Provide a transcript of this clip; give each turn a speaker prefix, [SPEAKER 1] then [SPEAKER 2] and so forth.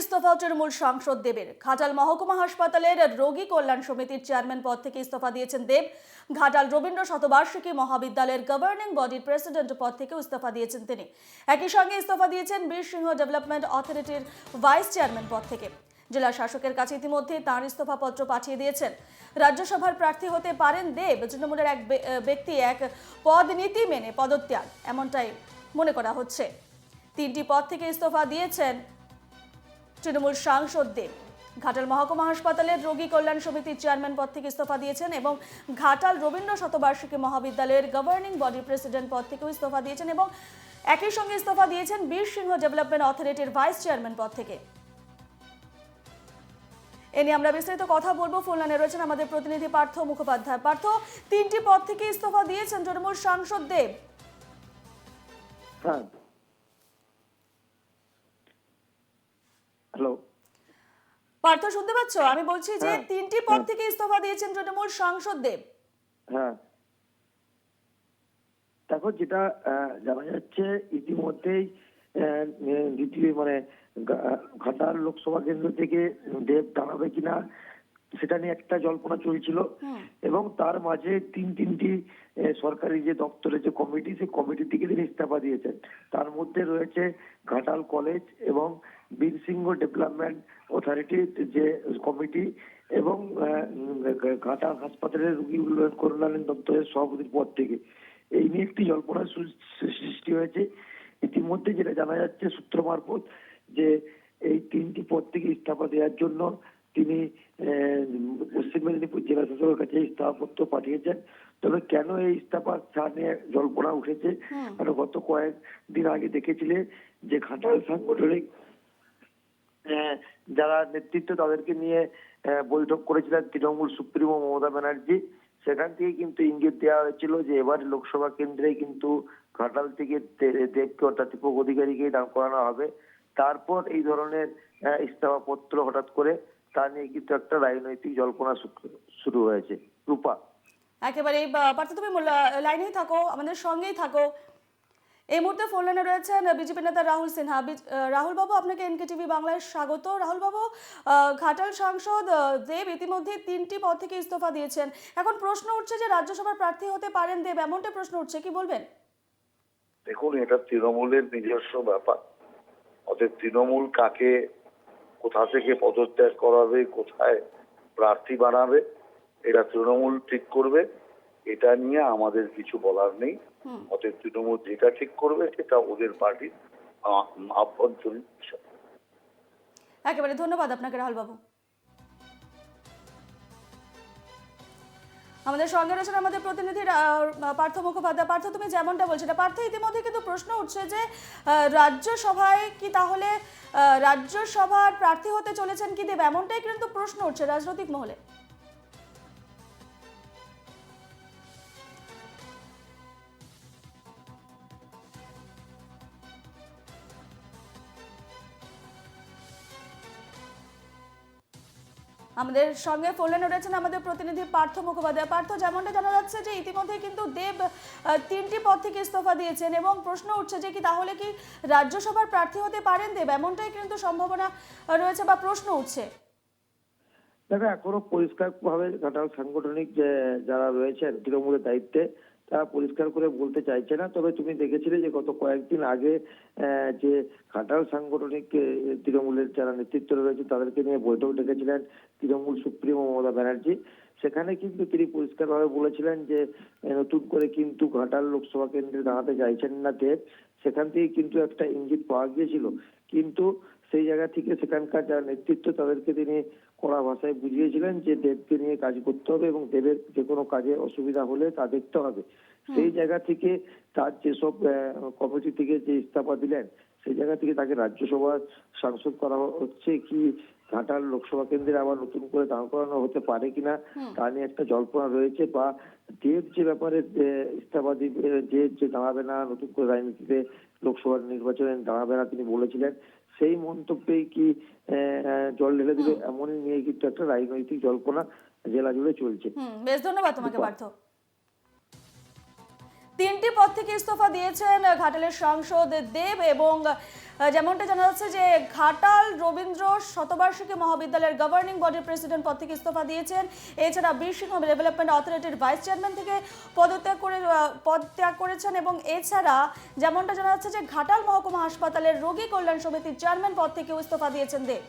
[SPEAKER 1] ইস্তফা তৃণমূল সাংসদ দেবের। ঘাটাল মহকুমা হাসপাতালের রোগী কল্যাণ সমিতির চেয়ারম্যান পদ থেকে ইস্তফা দিয়েছেন দেব। ঘাটাল রবীন্দ্র শতবার্ষিকী মহাবিদ্যালয়ের গভর্নিং বডির প্রেসিডেন্ট পদ থেকেও ইস্তফা দিয়েছেন তিনি। একই সঙ্গে ইস্তফা দিয়েছেন বীর সিংহ ডেভেলপমেন্ট অথরিটির ভাইস চেয়ারম্যান পদ থেকে। জেলা শাসকের কাছে ইতিমধ্যে তাঁর ইস্তফাপত্র পাঠিয়ে দিয়েছেন। রাজ্যসভার প্রার্থী হতে পারেন দেব। তৃণমূলের এক ব্যক্তি এক পদ নীতি মেনে পদত্যাগ। এমনটাই মনে করা হচ্ছে। তিনটি পদ থেকে ইস্তফা দিয়েছেন তৃণমূল সাংসদ দেব ঘাটাল মহকুমা হাসপাতালের রোগী কল্যাণ সমিতির চেয়ারম্যান পদ থেকে ইস্তফা দিয়েছেন এবং ঘাটাল রবীন্দ্র শতবার্ষিকী মহাবিদ্যালয়ের গভর্নিং বডি প্রেসিডেন্ট পদ থেকেও ইস্তফা দিয়েছেন এবং একই সঙ্গে ইস্তফা দিয়েছেন বীর সিংহ ডেভেলপমেন্ট অথরিটির ভাইস চেয়ারম্যান পদ থেকে। এ নিয়ে আমরা বিস্তারিত কথা বলব। ফোন লাইনে রয়েছেন আমাদের প্রতিনিধি পার্থ মুখোপাধ্যায়। পার্থ, তিনটি পদ থেকে ইস্তফা দিয়েছেন তৃণমূল সাংসদ দেব
[SPEAKER 2] হ্যাঁ। হ্যালো
[SPEAKER 1] পার্থ শুনতে পাচ্ছ? আমি বলছি যে
[SPEAKER 2] হ্যাঁ,
[SPEAKER 1] তিনটি পদ
[SPEAKER 2] হ্যাঁ।
[SPEAKER 1] থেকে ইস্তফা দিয়েছেন তৃণমূল সাংসদ দেব।
[SPEAKER 2] হ্যাঁ। দেখো যেটা আহ, জানা যাচ্ছে ইতিমধ্যেই দ্বিতীয় মানে ঘাটাল লোকসভা কেন্দ্র থেকে দেব দাঁড়াবে কিনা সেটা নিয়ে একটা জল্পনা চলছিল। এবং তার মাঝে তিন তিনটি সরকারি যে দপ্তরের যে কমিটি সেই কমিটি থেকে তিনি ইস্তফা দিয়েছেন। তার মধ্যে রয়েছে ঘাটাল কলেজ এবং বীরসিংহ ডেভেলপমেন্ট অথরিটির যে কমিটি এবং ঘাটাল হাসপাতালের রোগী উন্নয়ন কল্যাণ দপ্তরের সভাপতির পদ থেকে। এই নিয়ে একটি জল্পনার সৃষ্টি হয়েছে। ইতিমধ্যে যেটা জানা যাচ্ছে সূত্র মারফত যে এই তিনটি পদ থেকে ইস্তফা দেওয়ার জন্য তিনি আহ, পশ্চিম মেদিনীপুর জেলা শাসকের কাছে ইস্তফাপত্র পাঠিয়েছেন। তবে কেন এই ইস্তফা চা নিয়ে জল্পনা উঠেছে। কারণ গত কয়েকদিন আগে দেখেছিলে যে ঘাটাল সাংগঠনিক যারা নেতৃত্ব তাদেরকে নিয়ে বৈঠক করেছিলেন তৃণমূল সুপ্রিমো মমতা ব্যানার্জি। সেখান থেকে কিন্তু ইঙ্গিত দেওয়া হয়েছিল যে এবার লোকসভা কেন্দ্রে কিন্তু ঘাটাল থেকে দেবকে অর্থাৎ দীপক অধিকারীকে দাঁড় করানো হবে। তারপর এই ধরনের ইস্তফাপত্র হঠাৎ করে তা নিয়ে কিন্তু একটা রাজনৈতিক জল্পনা শুরু- শুরু হয়েছে। রূপা।
[SPEAKER 1] একেবারে পার্থ তুমি লাইনেই থাকো আমাদের সঙ্গেই থাকো। এই মুহূর্তে ফোন লাইনে রয়েছেন বিজেপি নেতা রাহুল সিনহা। রাহুল বাবু আপনাকে এনকেটিভি বাংলায় স্বাগত। রাহুল বাবু ঘাটাল সাংসদ দেব ইতিমধ্যে তিনটি পদ থেকে ইস্তফা দিয়েছেন। এখন প্রশ্ন উঠছে যে রাজ্যসভার প্রার্থী হতে পারেন দেব এমনটা প্রশ্ন উঠছে কি বলবেন?
[SPEAKER 3] দেখুন এটা তৃণমূলের নিজস্ব ব্যাপার। অতএব তৃণমূল কাকে কোথা থেকে পদত্যাগ করাবে কোথায় প্রার্থী বানাবে এটা তৃণমূল ঠিক করবে। এটা নিয়ে আমাদের কিছু বলার নেই। অতএব তৃণমূল যেটা ঠিক করবে সেটা ওদের পার্টির আভ্যন্তরীণ বিষয়।
[SPEAKER 1] একেবারে ধন্যবাদ আপনাকে রাহুল বাবু আমাদের সঙ্গে রয়েছেন আমাদের প্রতিনিধি পার্থ মুখোপাধ্যায়। পার্থ, তুমি যেমনটা বলছো এটা পার্থ, ইতিমধ্যে কিন্তু প্রশ্ন উঠছে যে রাজ্যসভায় কি তাহলে রাজ্যসভার প্রার্থী হতে চলেছেন কি দেব? এমনটাই কিন্তু প্রশ্ন উঠছে রাজনৈতিক মহলে। আমাদের সঙ্গে ফোন লাইনে রয়েছেন আমাদের প্রতিনিধি পার্থ মুখোপাধ্যায়। পার্থ, যেমনটা জানা যাচ্ছে যে ইতিমধ্যে কিন্তু দেব তিনটি পদ থেকে ইস্তফা দিয়েছেন এবং প্রশ্ন উঠছে যে কি তাহলে কি রাজ্যসভার প্রার্থী হতে পারেন দেব? এমনটাই কিন্তু সম্ভাবনা রয়েছে বা প্রশ্ন উঠছে।
[SPEAKER 2] দেখো, এখনও পরিষ্কার ভাবে সাংগঠনিক যারা রয়েছেন, তৃণমূলের দায়িত্বে তারা পরিষ্কার করে বলতে চাইছে না। তবে তুমি দেখেছিলে যে গত কয়েকদিন আগে যে ঘাটাল সাংগঠনিক তৃণমূলের যারা নেতৃত্ব রয়েছে তাদেরকে নিয়ে বৈঠক ডেকেছিলেন তৃণমূল সুপ্রিমো মমতা ব্যানার্জি। সেখানে কিন্তু তিনি পরিষ্কারভাবে বলেছিলেন যে নতুন করে কিন্তু ঘাটাল লোকসভা কেন্দ্রে দাঁড়াতে চাইছেন না দেব সেখান থেকে কিন্তু একটা ইঙ্গিত পাওয়া গিয়েছিল। কিন্তু সেই জায়গা থেকে সেখানকার যারা নেতৃত্ব তাদেরকে তিনি কড়া ভাষায় বুঝিয়েছিলেন যে দেবকে নিয়ে কাজ করতে হবে এবং দেবের যে কোনো কাজে অসুবিধা হলে তা দেখতে হবে। সেই জায়গা থেকে তার যেসব কমিটি থেকে যে ইস্তফা দিলেন সেই জায়গা থেকে তাকে রাজ্যসভার সাংসদ করা হচ্ছে কি ঘাটাল লোকসভা কেন্দ্রে আবার নতুন করে দাঁড় করানো হতে পারে কিনা তা নিয়ে একটা জল্পনা রয়েছে বা দেব যে ব্যাপারে ইস্তফা দিবে যে যে দাঁড়াবে না নতুন করে রাজনীতিতে লোকসভা নির্বাচনে দাঁড়াবে না তিনি বলেছিলেন সেই মন্তব্যেই কি জল ঢেলে দিবে এমনই নিয়ে কিন্তু একটা রাজনৈতিক জল্পনা জেলা জুড়ে চলছে।
[SPEAKER 1] বেশ ধন্যবাদ তোমাকে পার্থ। তিনটি পদ থেকে ইস্তফা দিয়েছেন ঘাটালের সাংসদ দেব এবং যেমনটা জানা যাচ্ছে যে ঘাটাল রবীন্দ্র শতবার্ষিকী মহাবিদ্যালয়ের গভর্নিং বডির প্রেসিডেন্ট পদ থেকে ইস্তফা দিয়েছেন। এছাড়া বীরসিংহ ডেভেলপমেন্ট অথরিটির ভাইস চেয়ারম্যান থেকে পদত্যাগ করে পদত্যাগ করেছেন এবং এছাড়া যেমনটা জানা যাচ্ছে যে ঘাটাল মহকুমা হাসপাতালের রোগী কল্যাণ সমিতির চেয়ারম্যান পদ থেকেও ইস্তফা দিয়েছেন দেব।